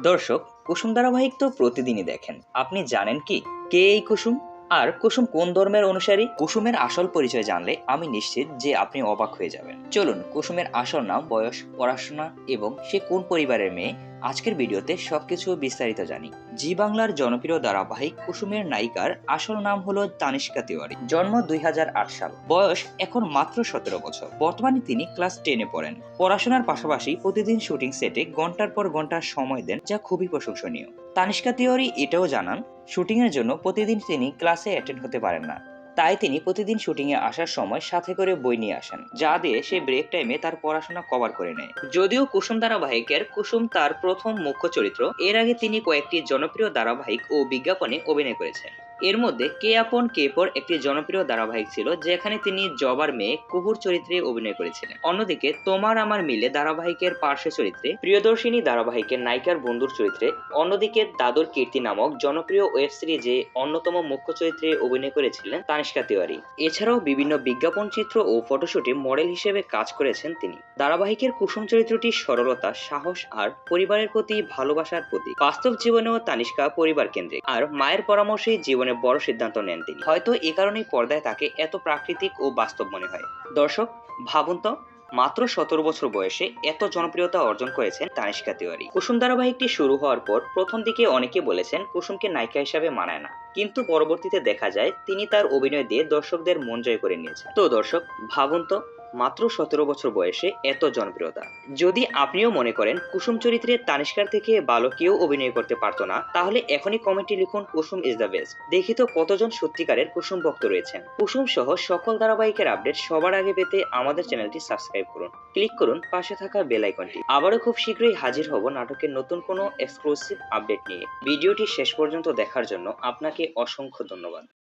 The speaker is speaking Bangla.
দর্শক, কুসুম ধারাবাহিক তো প্রতিদিনই দেখেন। আপনি জানেন কি? কে এই কুসুম? আর কুসুম কোন ধর্মের অনুসারী? কুসুমের আসল পরিচয় জানলে আমি নিশ্চিত যে আপনি অবাক হয়ে যাবেন। চলুন, কুসুমের আসল নাম, বয়স, পড়াশোনা এবং সে কোন পরিবারের মেয়ে? আজকের ভিডিওতে সবকিছু বিস্তারিত জানি। জি বাংলার জনপ্রিয় ধারাবাহিক কুসুমের নায়িকার আসল নাম হলো তানিষ্কা তিওয়ারি। জন্ম দুই হাজার আট সাল। বয়স এখন মাত্র সতেরো বছর। বর্তমানে তিনি ক্লাস টেনে পড়েন। পড়াশোনার পাশাপাশি প্রতিদিন শুটিং সেটে ঘণ্টার পর ঘণ্টা সময় দেন, যা খুবই প্রশংসনীয়। তানিষ্কা তিওয়ারি এটাও জানান শুটিং এর জন্য প্রতিদিন তিনি ক্লাসে অ্যাটেন্ড হতে পারেন না। তাই তিনি প্রতিদিন শুটিং এ আসার সময় সাথে করে বই নিয়ে আসেন, যা দিয়ে সে ব্রেক টাইমে তার পড়াশোনা কভার করে নেয়। যদিও কুসুম ধারাবাহিকের কুসুম তার প্রথম মুখ্য চরিত্র, এর আগে তিনি কয়েকটি জনপ্রিয় ধারাবাহিক ও বিজ্ঞাপনে অভিনয় করেছেন। এর মধ্যে কে আপন, কে পর একটি জনপ্রিয় ধারাবাহিক ছিল, যেখানে তিনি জবার মেয়ে কুহুর চরিত্রে অভিনয় করেছিলেন। অন্যদিকে তোমার আমার মিলে ধারাবাহিকের পার্শ্ব চরিত্রে প্রিয়দর্শিনী ধারাবাহিকের নায়িকার বন্ধুর চরিত্রে অন্যদিকে দাদর কীর্তি নামক জনপ্রিয় ওয়েব সিরিজে অন্যতম মুখ্য চরিত্রে অভিনয় করেছিলেন তানিষ্কা তিওয়ারি। এছাড়াও বিভিন্ন বিজ্ঞাপন চিত্র ও ফটোশুটে মডেল হিসেবে কাজ করেছেন তিনি। ধারাবাহিকের কুসুম চরিত্রটি সরলতা, সাহস আর পরিবারের প্রতি ভালোবাসার প্রতি বাস্তব জীবনেও তানিষ্কা পরিবার কেন্দ্রিক। আর মায়ের পরামর্শেই জীবনে বড় সিদ্ধান্ত নেন তিনি। হয়তো এ কারণেই পর্দায় তাকে এত প্রাকৃতিক ও বাস্তব মনে হয়। দর্শক, ভাবুন তো, মাত্র সতেরো বছর বয়সে এত জনপ্রিয়তা অর্জন করেছেন তানিষ্কা তিওয়ারি। কুসুম ধারাবাহিকটি শুরু হওয়ার পর প্রথম দিকে অনেকে বলেছেন কুসুমকে নায়িকা হিসাবে মানায় না। কিন্তু পরবর্তীতে দেখা যায়, তিনি তার অভিনয় দিয়ে দর্শকদের মন জয় করে নিয়েছেন। তো দর্শক, ভাবুন তো মাত্র সতেরো বছর বয়সে এত জনপ্রিয়তা। যদি আপনিও মনে করেন কুসুম চরিত্রে তানিষ্কার থেকে ভালো কেউ অভিনয় করতে পারতো না, তাহলে এখনই কমেন্টে লিখুন কুসুম ইজ দ্য বেস্ট। দেখি তো কতজন সত্যিকারের কুসুম ভক্ত রয়েছেন। কুসুম সহ সকল ধারাবাহিকের আপডেট সবার আগে পেতে আমাদের চ্যানেলটি সাবস্ক্রাইব করুন। ক্লিক করুন পাশে থাকা বেল আইকনটি। আবারও খুব শীঘ্রই হাজির হব নাটকের নতুন কোনো এক্সক্লুসিভ আপডেট নিয়ে। ভিডিওটি শেষ পর্যন্ত দেখার জন্য আপনাকে অসংখ্য ধন্যবাদ।